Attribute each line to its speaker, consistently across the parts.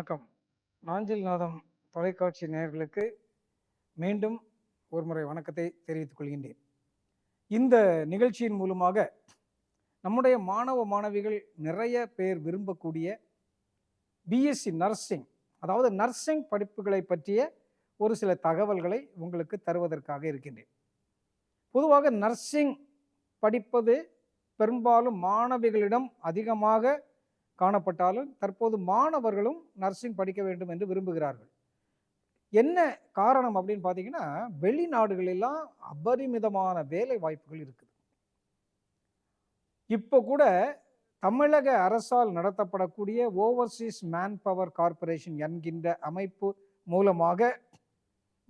Speaker 1: வணக்கம். நாஞ்சில் நாதம் தொலைக்காட்சி நேயர்களுக்கு மீண்டும் ஒருமுறை வணக்கத்தை தெரிவித்துக் கொள்கின்றேன். இந்த நிகழ்ச்சியின் மூலமாக நம்முடைய மாணவ மாணவிகள் நிறைய பேர் விரும்பக்கூடிய பிஎஸ்சி நர்சிங் அதாவது நர்சிங் படிப்புகளை பற்றிய ஒரு சில தகவல்களை உங்களுக்கு தருவதற்காக இருக்கின்றேன். பொதுவாக நர்சிங் படிப்பது பெரும்பாலும் மாணவிகளிடம் அதிகமாக காணப்பட்டாலும் தற்போது மாணவர்களும் நர்சிங் படிக்க வேண்டும் என்று விரும்புகிறார்கள். என்ன காரணம் அப்படின்னு பார்த்தீங்கன்னா வெளிநாடுகளெல்லாம் அபரிமிதமான வேலை வாய்ப்புகள் இருக்குது. இப்போ கூட தமிழக அரசால் நடத்தப்படக்கூடிய ஓவர்சீஸ் மேன் பவர் கார்ப்பரேஷன் என்கின்ற அமைப்பு மூலமாக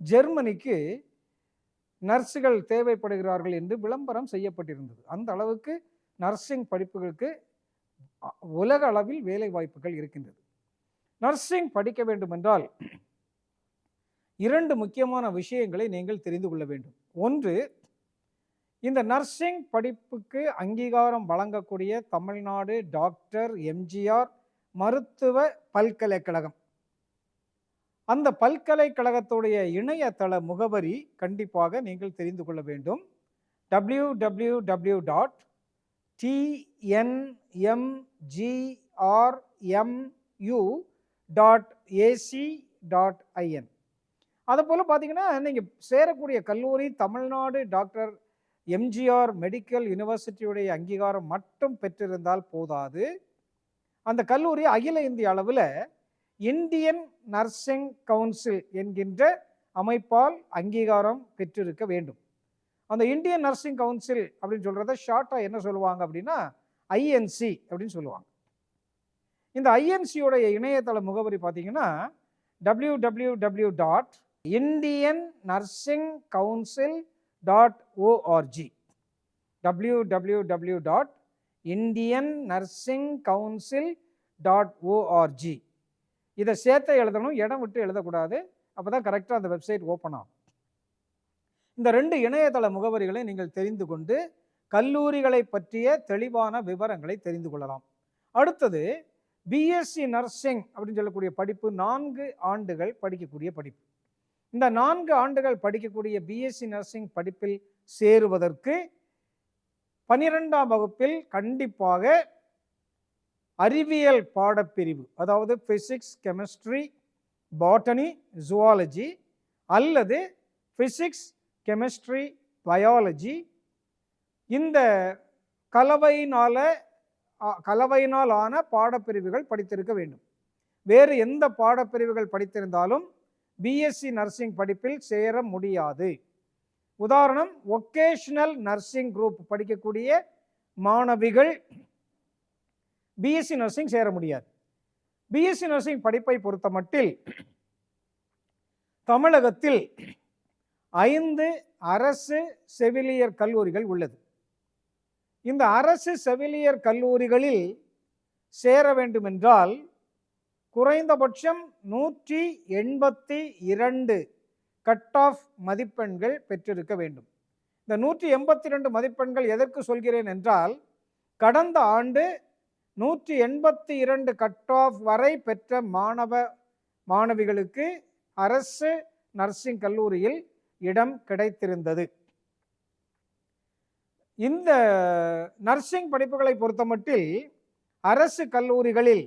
Speaker 1: ஜெர்மனிக்கு நர்ஸுகள் தேவைப்படுகிறார்கள் என்று விளம்பரம் செய்யப்பட்டிருந்தது. அந்த அளவுக்கு நர்சிங் படிப்புகளுக்கு உலக அளவில் வேலை வாய்ப்புகள் இருக்கின்றது. நர்சிங் படிக்க வேண்டுமென்றால் இரண்டு முக்கியமான விஷயங்களை நீங்கள் தெரிந்து கொள்ள வேண்டும். ஒன்று இந்த நர்சிங் படிப்புக்கு அங்கீகாரம் வழங்கக்கூடிய தமிழ்நாடு டாக்டர் எம்ஜிஆர் மருத்துவ பல்கலைக்கழகம். அந்த பல்கலைக்கழகத்துடைய இணையதள முகவரி கண்டிப்பாக நீங்கள் தெரிந்து கொள்ள வேண்டும். W W W dot TNMGRMU dot AC dot IN அதை போல் பார்த்தீங்கன்னா நீங்கள் சேரக்கூடிய கல்லூரி தமிழ்நாடு டாக்டர் எம்ஜிஆர் மெடிக்கல் யூனிவர்சிட்டியுடைய அங்கீகாரம் மட்டும் பெற்றிருந்தால் போதாது. அந்த கல்லூரி அகில இந்திய அளவில் இந்தியன் நர்சிங் கவுன்சில் என்கின்ற அமைப்பால் அங்கீகாரம் பெற்றிருக்க வேண்டும். அந்த இந்தியன் நர்சிங் கவுன்சில் அப்படின்னு சொல்கிறத ஷார்ட்டாக என்ன சொல்லுவாங்க அப்படின்னா ஐஎன்சி அப்படின்னு சொல்லுவாங்க. இந்த ஐஎன்சியோடைய இணையதள முகவரி பார்த்தீங்கன்னா W W W dot Indian nursing council dot ORG W W W dot Indian nursing council dot ORG இதை சேர்த்து எழுதணும் இடம் விட்டு எழுதக்கூடாது. அப்போ தான் கரெக்டாக அந்த வெப்சைட் ஓப்பன் ஆகும். இந்த ரெண்டு இணையதள முகவரிகளை நீங்கள் தெரிந்து கொண்டு கல்லூரிகளை பற்றிய தெளிவான விவரங்களை தெரிந்து கொள்ளலாம். அடுத்தது பிஎஸ்சி நர்சிங் அப்படின்னு சொல்லக்கூடிய படிப்பு நான்கு ஆண்டுகள் படிக்கக்கூடிய படிப்பு. இந்த நான்கு ஆண்டுகள் படிக்கக்கூடிய பிஎஸ்சி நர்சிங் படிப்பில் சேருவதற்கு பனிரெண்டாம் வகுப்பில் கண்டிப்பாக அறிவியல் பாடப்பிரிவு அதாவது ஃபிசிக்ஸ் கெமிஸ்ட்ரி பாட்டனி ஜுவாலஜி அல்லது ஃபிசிக்ஸ் கெமிஸ்ட்ரி பயாலஜி இந்த கலவையினால கலவையினால் ஆன பாடப்பிரிவுகள் படித்திருக்க வேண்டும். வேறு எந்த பாடப்பிரிவுகள் படித்திருந்தாலும் பிஎஸ்சி நர்சிங் படிப்பில் சேர முடியாது. உதாரணம் ஒகேஷ்னல் நர்சிங் குரூப் படிக்கக்கூடிய மாணவிகள் பிஎஸ்சி நர்சிங் சேர முடியாது. பிஎஸ்சி நர்சிங் படிப்பை பொறுத்தமட்டில் தமிழகத்தில் ஐந்து அரசு செவிலியர் கல்லூரிகள் உள்ளது. இந்த அரசு செவிலியர் கல்லூரிகளில் சேர வேண்டுமென்றால் குறைந்தபட்சம் நூற்றி எண்பத்தி இரண்டு கட் ஆஃப் மதிப்பெண்கள் பெற்றிருக்க வேண்டும். இந்த நூற்றி எண்பத்தி ரெண்டு மதிப்பெண்கள் எதற்கு சொல்கிறேன் என்றால் கடந்த ஆண்டு நூற்றி எண்பத்தி இரண்டு கட் ஆஃப் வரை பெற்ற மாணவ மாணவிகளுக்கு அரசு நர்சிங் கல்லூரியில் இடம் கிடைத்திருந்தது. இந்த நர்சிங் படிப்புகளை பொறுத்தமட்டில் அரசு கல்லூரிகளில்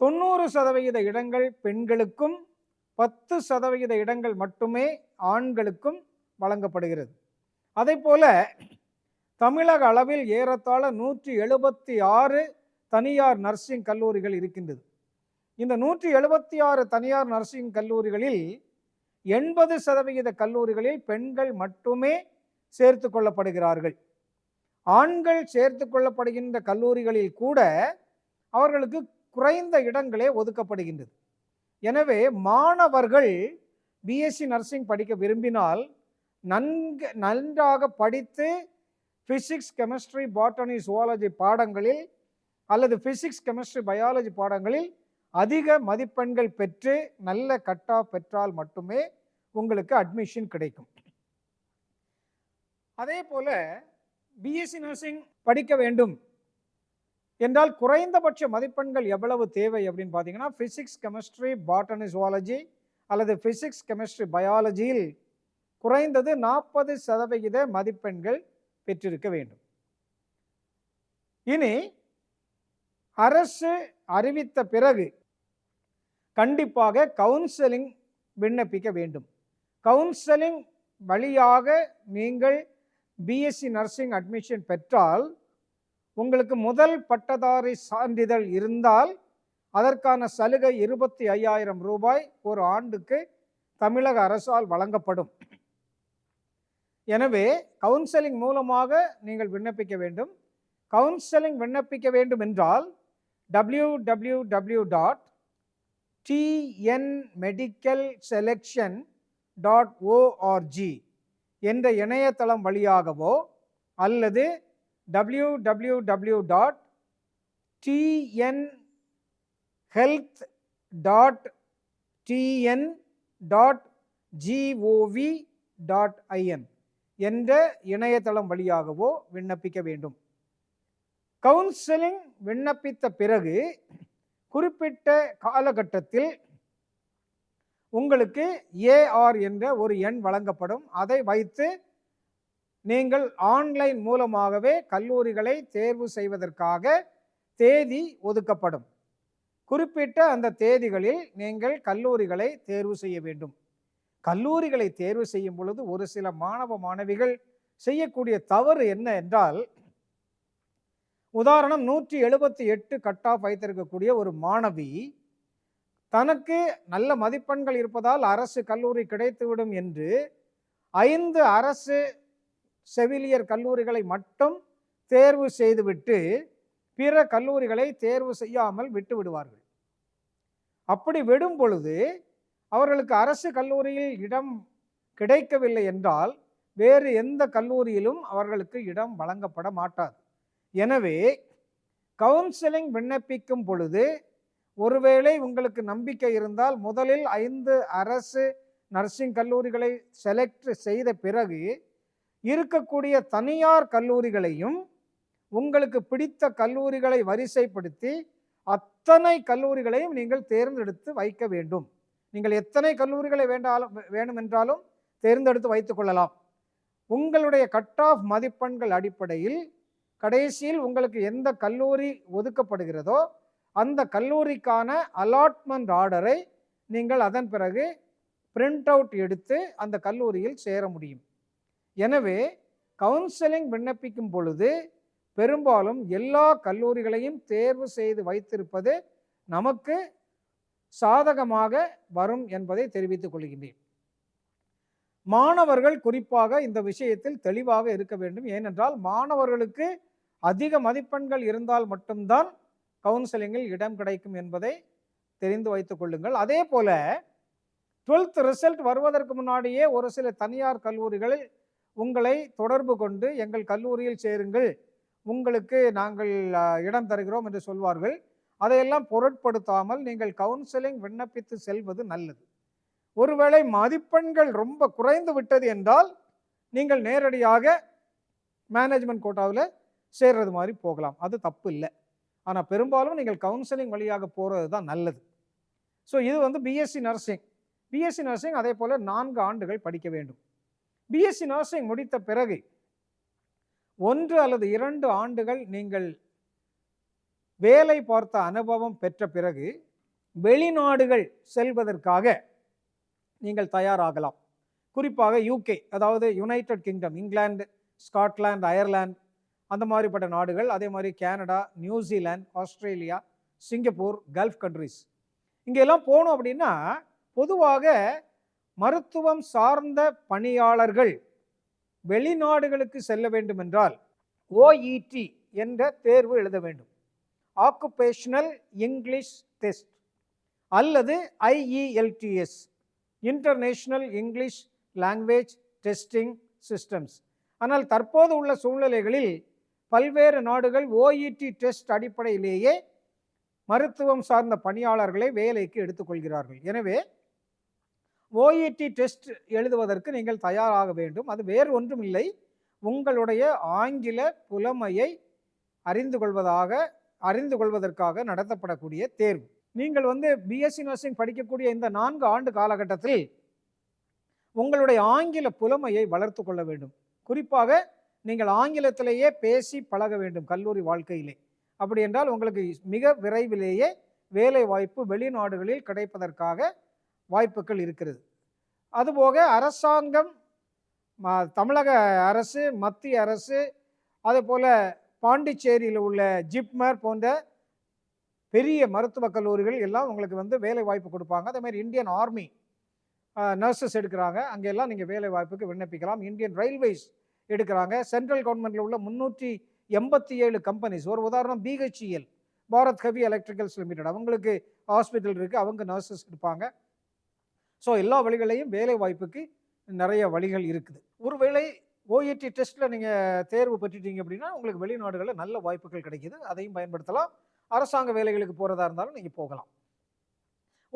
Speaker 1: தொண்ணூறு சதவிகித இடங்கள் பெண்களுக்கும் பத்து சதவிகித இடங்கள் மட்டுமே ஆண்களுக்கும் வழங்கப்படுகிறது. அதே போல தமிழக அளவில் ஏறத்தாழ நூற்றி எழுபத்தி ஆறு தனியார் நர்சிங் கல்லூரிகள் இருக்கின்றது. இந்த நூற்றி எழுபத்தி ஆறு தனியார் நர்சிங் கல்லூரிகளில் எண்பது சதவிகித கல்லூரிகளில் பெண்கள் மட்டுமே சேர்த்து கொள்ளப்படுகிறார்கள். ஆண்கள் சேர்த்து கொள்ளப்படுகின்ற கல்லூரிகளில் கூட அவர்களுக்கு குறைந்த இடங்களே ஒதுக்கப்படுகின்றது. எனவே மாணவர்கள் பிஎஸ்சி நர்சிங் படிக்க விரும்பினால் நன்கு நன்றாக படித்து ஃபிசிக்ஸ் கெமிஸ்ட்ரி பாட்டனி சுவாலஜி பாடங்களில் அல்லது ஃபிசிக்ஸ் கெமிஸ்ட்ரி பயாலஜி பாடங்களில் அதிக மதிப்பெண்கள் பெற்று நல்ல கட் ஆஃப் பெற்றால் மட்டுமே உங்களுக்கு அட்மிஷன் கிடைக்கும். அதே போல பிஎஸ்சி நர்சிங் படிக்க வேண்டும். என்றால் குறைந்தபட்ச மதிப்பெண்கள் எவ்வளவு தேவை அப்படின்னு பார்த்தீங்கன்னா ஃபிசிக்ஸ் கெமிஸ்ட்ரி பாட்டனி ஜுவாலஜி அல்லது ஃபிசிக்ஸ் கெமிஸ்ட்ரி பயாலஜியில் குறைந்தது நாற்பது சதவிகித மதிப்பெண்கள் பெற்றிருக்க வேண்டும். இனி அரசு அறிவித்த பிறகு கண்டிப்பாக கவுன்சிலிங் விண்ணப்பிக்க வேண்டும். கவுன்சிலிங் வழியாக நீங்கள் பிஎஸ்சி நர்சிங் அட்மிஷன் பெற்றால் உங்களுக்கு முதல் பட்டதாரி சான்றிதழ் இருந்தால் அதற்கான சலுகை இருபத்தி ஐயாயிரம் ரூபாய் ஒரு ஆண்டுக்கு தமிழக அரசால் வழங்கப்படும். எனவே கவுன்சிலிங் மூலமாக நீங்கள் விண்ணப்பிக்க வேண்டும். கவுன்சிலிங் விண்ணப்பிக்க வேண்டும் என்றால் W W W dot TN medical selection dot ORG என்ற இணையதளம் வழியாகவோ அல்லது W W W dot TN health dot TN dot GOV dot IN என்ற இணையதளம் வழியாகவோ விண்ணப்பிக்க வேண்டும். கவுன்சிலிங் விண்ணப்பித்த பிறகு குறிப்பிட்ட காலகட்டத்தில் உங்களுக்கு ஏஆர் என்ற ஒரு எண் வழங்கப்படும். அதை வைத்து நீங்கள் ஆன்லைன் மூலமாகவே கல்லூரிகளை தேர்வு செய்வதற்காக தேதி ஒதுக்கப்படும். குறிப்பிட்ட அந்த தேதிகளில் நீங்கள் கல்லூரிகளை தேர்வு செய்ய வேண்டும். கல்லூரிகளை தேர்வு செய்யும் பொழுது ஒரு சில மாணவ மாணவிகள் செய்யக்கூடிய தவறு என்ன என்றால் உதாரணம் நூற்றி எழுபத்தி எட்டு கட் ஆஃப் வைத்திருக்கக்கூடிய ஒரு மாணவி தனக்கு நல்ல மதிப்பெண்கள் இருப்பதால் அரசு கல்லூரி கிடைத்துவிடும் என்று ஐந்து அரசு செவிலியர் கல்லூரிகளை மட்டும் தேர்வு செய்துவிட்டு பிற கல்லூரிகளை தேர்வு செய்யாமல் விட்டு விடுவார்கள். அப்படி விடும் பொழுது அவர்களுக்கு அரசு கல்லூரியில் இடம் கிடைக்கவில்லை என்றால் வேறு எந்த கல்லூரியிலும் அவர்களுக்கு இடம் வழங்கப்பட மாட்டாது. எனவே கவுன்சிலிங் விண்ணப்பிக்கும் பொழுது ஒருவேளை உங்களுக்கு நம்பிக்கை இருந்தால் முதலில் ஐந்து அரசு நர்சிங் கல்லூரிகளை செலக்ட் செய்த பிறகு இருக்கக்கூடிய தனியார் கல்லூரிகளையும் உங்களுக்கு பிடித்த கல்லூரிகளை வரிசைப்படுத்தி அத்தனை கல்லூரிகளையும் நீங்கள் தேர்ந்தெடுத்து வைக்க வேண்டும். நீங்கள் எத்தனை கல்லூரிகளை வேண்டாலும் வேணுமன்றாலும் தேர்ந்தெடுத்து வைத்துக்கொள்ளலாம் உங்களுடைய கட் ஆஃப் மதிப்பெண்கள் அடிப்படையில் கடைசியில் உங்களுக்கு எந்த கல்லூரி ஒதுக்கப்படுகிறதோ அந்த கல்லூரிக்கான அலாட்மெண்ட் ஆர்டரை நீங்கள் அதன் பிறகு பிரிண்ட் அவுட் எடுத்து அந்த கல்லூரியில் சேர முடியும். எனவே கவுன்சிலிங் விண்ணப்பிக்கும் பொழுது பெரும்பாலும் எல்லா கல்லூரிகளையும் தேர்வு செய்து வைத்திருப்பது நமக்கு சாதகமாக வரும் என்பதை தெரிவித்துக் கொள்கின்றேன். மாணவர்கள் குறிப்பாக இந்த விஷயத்தில் தெளிவாக இருக்க வேண்டும். ஏனென்றால் மாணவர்களுக்கு அதிக மதிப்பெண்கள் இருந்தால் மட்டும்தான் கவுன்சிலிங்கில் இடம் கிடைக்கும் என்பதை தெரிந்து வைத்துக் கொள்ளுங்கள். அதே போல டுவெல்த் ரிசல்ட் வருவதற்கு முன்னாடியே ஒரு சில தனியார் கல்லூரிகளில் உங்களை தொடர்பு கொண்டு எங்கள் கல்லூரியில் சேருங்கள். உங்களுக்கு நாங்கள் இடம் தருகிறோம் என்று சொல்வார்கள். அதையெல்லாம் பொருட்படுத்தாமல் நீங்கள் கவுன்சிலிங் விண்ணப்பித்து செல்வது நல்லது. ஒருவேளை மதிப்பெண்கள் ரொம்ப குறைந்து விட்டது என்றால் நீங்கள் நேரடியாக மேனேஜ்மெண்ட் கோட்டாவில் சேர்றது மாதிரி போகலாம். அது தப்பு இல்லை. ஆனால் பெரும்பாலும் நீங்கள் கவுன்சிலிங் வழியாக போகிறது தான் நல்லது. ஸோ இது வந்து பிஎஸ்சி நர்சிங் பிஎஸ்சி நர்சிங் அதே போல் நான்கு ஆண்டுகள் படிக்க வேண்டும். பிஎஸ்சி நர்சிங் முடித்த பிறகு ஒன்று அல்லது இரண்டு ஆண்டுகள் நீங்கள் வேலை பார்த்த அனுபவம் பெற்ற பிறகு வெளிநாடுகள் செல்வதற்காக நீங்கள் தயாராகலாம். குறிப்பாக யூகே அதாவது United Kingdom England Scotland Ireland அந்த மாதிரிப்பட்ட நாடுகள் அதே மாதிரி Canada New Zealand Australia Singapore Gulf countries. இங்கெல்லாம் போனோம் அப்படின்னா பொதுவாக மருத்துவம் சார்ந்த பணியாளர்கள் வெளிநாடுகளுக்கு செல்ல வேண்டும் என்றால் ஓஇடி என்ற தேர்வு எழுத வேண்டும். ஆக்குபேஷனல் இங்கிலீஷ் டெஸ்ட் அல்லது IELTS international English language testing systems ஆனால் தற்போது உள்ள சூழ்நிலைகளில் பல்வேறு நாடுகள் ஓஇடி டெஸ்ட் அடிப்படையிலேயே மருத்துவம் சார்ந்த பணியாளர்களை வேலைக்கு எடுத்துக்கொள்கிறார்கள். எனவே ஓஇடி டெஸ்ட் எழுதுவதற்கு நீங்கள் தயாராக வேண்டும். அது வேறு ஒன்றும் இல்லை உங்களுடைய ஆங்கில புலமையை அறிந்து கொள்வதாக அறிந்து கொள்வதற்காக நடத்தப்படக்கூடிய தேர்வு. நீங்கள் வந்து பிஎஸ்சி நர்சிங் படிக்கக்கூடிய இந்த நான்கு ஆண்டு காலகட்டத்தில் உங்களுடைய ஆங்கில புலமையை வளர்த்து கொள்ள வேண்டும். குறிப்பாக நீங்கள் ஆங்கிலத்திலேயே பேசி பழக வேண்டும் கல்லூரி வாழ்க்கையிலே. அப்படி என்றால் உங்களுக்கு மிக விரைவிலேயே வேலை வாய்ப்பு வெளிநாடுகளில் கிடைப்பதற்காக வாய்ப்புகள் இருக்கிறது. அதுபோக அரசாங்கம் தமிழக அரசு மத்திய அரசு அதே போல் பாண்டிச்சேரியில் உள்ள ஜிப்மர் போன்ற பெரிய மருத்துவக் கல்லூரிகள் எல்லாம் உங்களுக்கு வந்து வேலை வாய்ப்பு கொடுப்பாங்க அதேமாதிரி இந்தியன் ஆர்மி நர்சஸ் எடுக்கிறாங்க. அங்கெல்லாம் நீங்கள் வேலை வாய்ப்புக்கு விண்ணப்பிக்கலாம். இந்தியன் ரயில்வேஸ் எடுக்கிறாங்க. சென்ட்ரல் கவர்மெண்ட்டில் உள்ள முந்நூற்றி எண்பத்தி ஏழு கம்பெனிஸ் ஒரு உதாரணம் BHEL Bharat heavy electricals limited. அவங்களுக்கு ஹாஸ்பிட்டல் இருக்குது அவங்க நர்சஸ் இருப்பாங்க ஸோ எல்லா வழிகளையும் வேலை வாய்ப்புக்கு நிறைய வழிகள் இருக்குது. ஒருவேளை ஓஇடி டெஸ்ட்டில் நீங்கள் தேர்வு பெற்றுட்டீங்க அப்படின்னா உங்களுக்கு வெளிநாடுகளில் நல்ல வாய்ப்புகள் கிடைக்கிது. அதையும் பயன்படுத்தலாம். அரசாங்க வேலைகளுக்கு போகிறதா இருந்தாலும் நீங்கள் போகலாம்.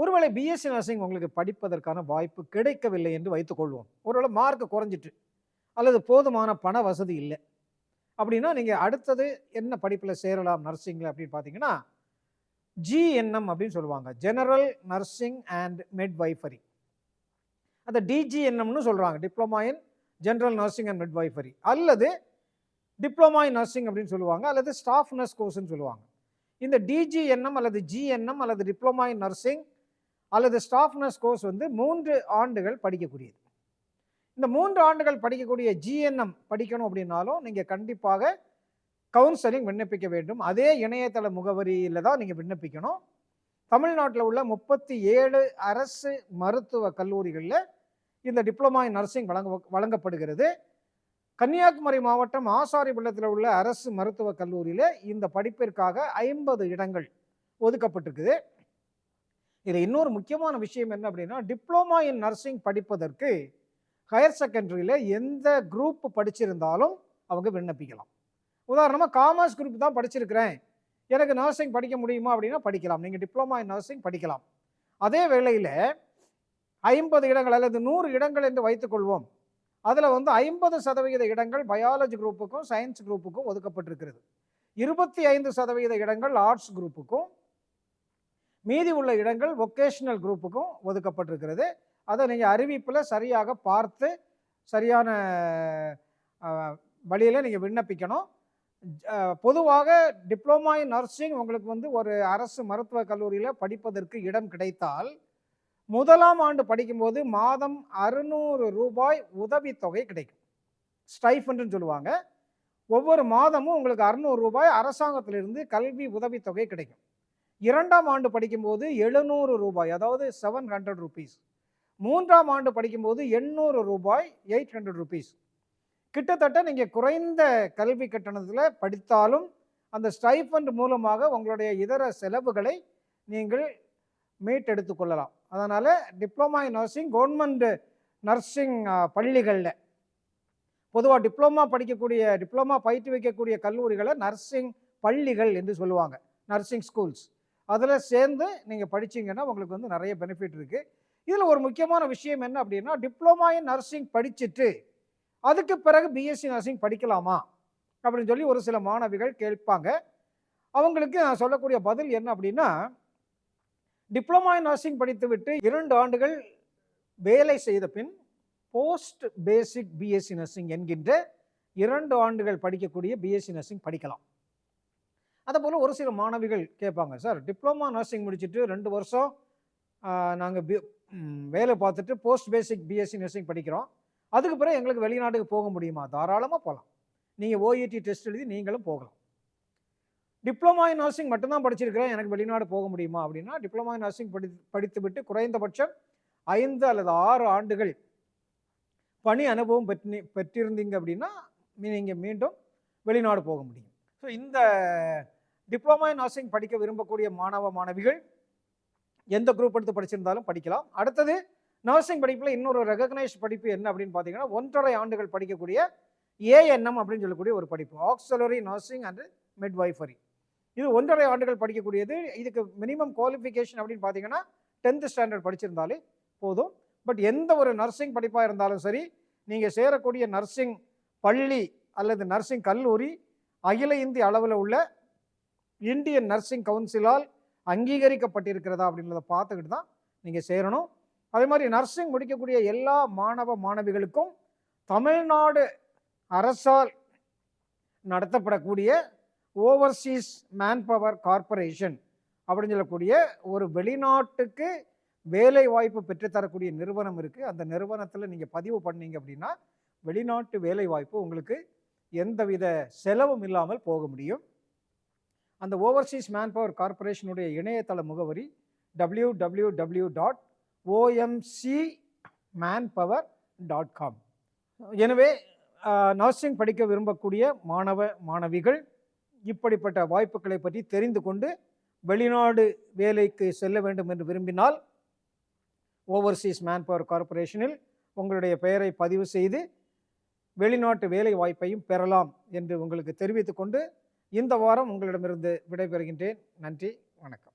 Speaker 1: ஒருவேளை பிஎஸ்சி நர்சிங் உங்களுக்கு படிப்பதற்கான வாய்ப்பு கிடைக்கவில்லை என்று வைத்துக்கொள்வோம். ஒருவேளை மார்க் குறைஞ்சிட்டு அல்லது போதுமான பண வசதி இல்லை. அப்படின்னா நீங்கள் அடுத்தது என்ன படிப்பில் சேரலாம் நர்சிங்கில் அப்படின்னு பார்த்தீங்கன்னா ஜிஎன்எம் அப்படின்னு சொல்லுவாங்க. ஜெனரல் நர்சிங் அண்ட் மிட்வைஃபரி அந்த டிஜிஎன்எம்னு சொல்கிறாங்க diploma in general nursing and midwifery அல்லது டிப்ளமா இன் நர்சிங் அப்படின்னு சொல்லுவாங்க. அல்லது ஸ்டாஃப் நர்ஸ் கோர்ஸ்னு சொல்லுவாங்க. இந்த டிஜிஎன்எம் அல்லது ஜிஎன்எம் அல்லது டிப்ளமா இன் நர்சிங் அல்லது ஸ்டாஃப் நர்ஸ் கோர்ஸ் வந்து மூன்று ஆண்டுகள் படிக்கக்கூடியது. இந்த மூன்று ஆண்டுகள் படிக்கக்கூடிய ஜிஎன்எம் படிக்கணும் அப்படின்னாலும் நீங்கள் கண்டிப்பாக கவுன்சிலிங் விண்ணப்பிக்க வேண்டும். அதே இணையதள முகவரியில் தான் நீங்கள் விண்ணப்பிக்கணும். தமிழ்நாட்டில் உள்ள முப்பத்தி ஏழு அரசு மருத்துவ கல்லூரிகளில் இந்த டிப்ளமா இன் நர்சிங் வழங்க வழங்கப்படுகிறது. கன்னியாகுமரி மாவட்டம் ஆசாரிபள்ளத்தில் உள்ள அரசு மருத்துவக் கல்லூரியில் இந்த படிப்பிற்காக ஐம்பது இடங்கள் ஒதுக்கப்பட்டிருக்குது. இதில் இன்னொரு முக்கியமான விஷயம் என்ன அப்படின்னா டிப்ளமா இன் நர்சிங் படிப்பதற்கு ஹையர் செகண்டரியில் எந்த குரூப் படிச்சிருந்தாலும் அவங்க விண்ணப்பிக்கலாம். உதாரணமாக காமர்ஸ் குரூப் தான் படிச்சிருக்கிறேன். எனக்கு நர்சிங் படிக்க முடியுமா அப்படின்னா படிக்கலாம். நீங்கள் டிப்ளமா இன் நர்சிங் படிக்கலாம். அதே வேளையில் ஐம்பது இடங்கள் அல்லது நூறு இடங்கள் என்று வைத்துக்கொள்வோம். அதில் வந்து ஐம்பது சதவிகித இடங்கள் பயாலஜி குரூப்புக்கும் சயின்ஸ் குரூப்புக்கும் ஒதுக்கப்பட்டிருக்கிறது. இருபத்தி ஐந்து சதவிகித இடங்கள் ஆர்ட்ஸ் குரூப்புக்கும் மீதி உள்ள இடங்கள் வொக்கேஷனல் குரூப்புக்கும் ஒதுக்கப்பட்டிருக்கிறது. அதை நீங்கள் அறிவிப்பில் சரியாக பார்த்து சரியான வழியில் நீங்கள் விண்ணப்பிக்கணும். பொதுவாக டிப்ளமா இன் நர்சிங் உங்களுக்கு வந்து ஒரு அரசு மருத்துவக் கல்லூரியில் படிப்பதற்கு இடம் கிடைத்தால் முதலாம் ஆண்டு படிக்கும்போது மாதம் அறுநூறு ரூபாய் உதவித்தொகை கிடைக்கும். ஸ்டைஃபண்டுன்னு சொல்லுவாங்க. ஒவ்வொரு மாதமும் உங்களுக்கு அறுநூறு ரூபாய் அரசாங்கத்திலிருந்து கல்வி உதவித்தொகை கிடைக்கும். இரண்டாம் ஆண்டு படிக்கும்போது எழுநூறு ரூபாய் அதாவது செவன் ஹண்ட்ரட் ருபீஸ் மூன்றாம் ஆண்டு படிக்கும்போது எண்ணூறு ரூபாய் எயிட் ஹண்ட்ரட் ருபீஸ் கிட்டத்தட்ட நீங்கள் குறைந்த கல்வி கட்டணத்தில் படித்தாலும் அந்த ஸ்டைஃபண்ட் மூலமாக உங்களுடைய இதர செலவுகளை நீங்கள் மீட்டெடுத்து கொள்ளலாம். அதனால் diploma in nursing government nursing பள்ளிகளில் பொதுவாக டிப்ளமா படிக்கக்கூடிய டிப்ளமா பயிற்று வைக்கக்கூடிய கல்லூரிகளை நர்சிங் பள்ளிகள் என்று சொல்லுவாங்க. நர்சிங் ஸ்கூல்ஸ் அதில் சேர்ந்து நீங்கள் படிச்சீங்கன்னா உங்களுக்கு வந்து நிறைய பெனிஃபிட் இருக்குது இதில் ஒரு முக்கியமான விஷயம் என்ன அப்படின்னா டிப்ளமா இன் நர்சிங் படிச்சுட்டு அதுக்கு பிறகு பிஎஸ்சி நர்சிங் படிக்கலாமா? அப்படின்னு சொல்லி ஒரு சில மாணவிகள் கேட்பாங்க. அவங்களுக்கு நான் சொல்லக்கூடிய பதில் என்ன அப்படின்னா டிப்ளமா இன் நர்சிங் படித்துவிட்டு இரண்டு ஆண்டுகள் வேலை செய்த பின் போஸ்ட் பேசிக் பிஎஸ்சி நர்சிங் என்கின்ற இரண்டு ஆண்டுகள் படிக்கக்கூடிய பிஎஸ்சி நர்சிங் படிக்கலாம். அதை போல் ஒரு சில மாணவிகள் கேட்பாங்க சார் டிப்ளமா நர்சிங் முடிச்சுட்டு ரெண்டு வருஷம் நாங்கள் பி வேலை பார்த்துட்டு போஸ்ட் பேசிக் பிஎஸ்சி நர்சிங் படிக்கிறோம். அதுக்கு பிறகு எங்களுக்கு வெளிநாட்டுக்கு போக முடியுமா? தாராளமாக போகலாம் நீங்கள் ஓஇடி டெஸ்ட் எழுதி நீங்களும் போகலாம். டிப்ளமா இன் நர்சிங் மட்டும்தான் படிச்சிருக்கிறேன். எனக்கு வெளிநாடு போக முடியுமா அப்படின்னா டிப்ளமா இன் நர்சிங் படி படித்துவிட்டு குறைந்தபட்சம் ஐந்து அல்லது ஆறு ஆண்டுகள் பணி அனுபவம் பெற்றி பெற்றிருந்தீங்க அப்படின்னா நீங்கள் மீண்டும் வெளிநாடு போக முடியும். ஸோ இந்த டிப்ளமா இன் நர்சிங் படிக்க விரும்பக்கூடிய மாணவ மாணவிகள் எந்த குரூப் எடுத்து படிச்சிருந்தாலும் படிக்கலாம். அடுத்தது நர்சிங் படிப்பில் இன்னொரு ரெகக்னைஸ் படிப்பு என்ன அப்படின்னு பார்த்தீங்கன்னா ஒன்றரை ஆண்டுகள் படிக்கக்கூடிய ஏஎன்எம் அப்படின்னு சொல்லக்கூடிய ஒரு படிப்பு. ஆக்சலரி நர்சிங் அண்ட் மிட்வைஃபரி இது ஒன்றரை ஆண்டுகள் படிக்கக்கூடியது. இதுக்கு மினிமம் குவாலிஃபிகேஷன் அப்படின்னு பார்த்தீங்கன்னா டென்த்து ஸ்டாண்டர்ட் படிச்சிருந்தாலே போதும். பட் எந்த ஒரு நர்சிங் படிப்பாக இருந்தாலும் சரி நீங்கள் சேரக்கூடிய நர்சிங் பள்ளி அல்லது நர்சிங் கல்லூரி அகில இந்திய அளவில் உள்ள இந்தியன் நர்சிங் கவுன்சிலால் அங்கீகரிக்கப்பட்டிருக்கிறதா அப்படின்றத பார்த்துக்கிட்டு தான் நீங்கள் சேரணும். அதே மாதிரி நர்சிங் முடிக்கக்கூடிய எல்லா மாணவ மாணவிகளுக்கும் தமிழ்நாடு அரசால் நடத்தப்படக்கூடிய ஓவர்சீஸ் மேன்பவர் கார்ப்பரேஷன் அப்படின்னு சொல்லக்கூடிய ஒரு வெளிநாட்டுக்கு வேலை வாய்ப்பு பெற்றுத்தரக்கூடிய நிறுவனம் இருக்குது அந்த நிறுவனத்தில் நீங்கள் பதிவு பண்ணீங்க அப்படின்னா வெளிநாட்டு வேலை வாய்ப்பு உங்களுக்கு எந்தவித செலவும் இல்லாமல் போக முடியும். அந்த ஓவர்சீஸ் மேன்பவர் கார்ப்பரேஷனுடைய இணையதள முகவரி W W W dot OMC manpower dot com எனவே நர்சிங் படிக்க விரும்பக்கூடிய மாணவ மாணவிகள் இப்படிப்பட்ட வாய்ப்புகளை பற்றி தெரிந்து கொண்டு வெளிநாடு வேலைக்கு செல்ல வேண்டும் என்று விரும்பினால் ஓவர்சீஸ் மேன்பவர் கார்ப்பரேஷனில் உங்களுடைய பெயரை பதிவு செய்து வெளிநாட்டு வேலை வாய்ப்பையும் பெறலாம் என்று உங்களுக்கு தெரிவித்துக்கொண்டு இந்த வாரம் உங்களிடமிருந்து விடைபெறுகின்றேன். நன்றி வணக்கம்.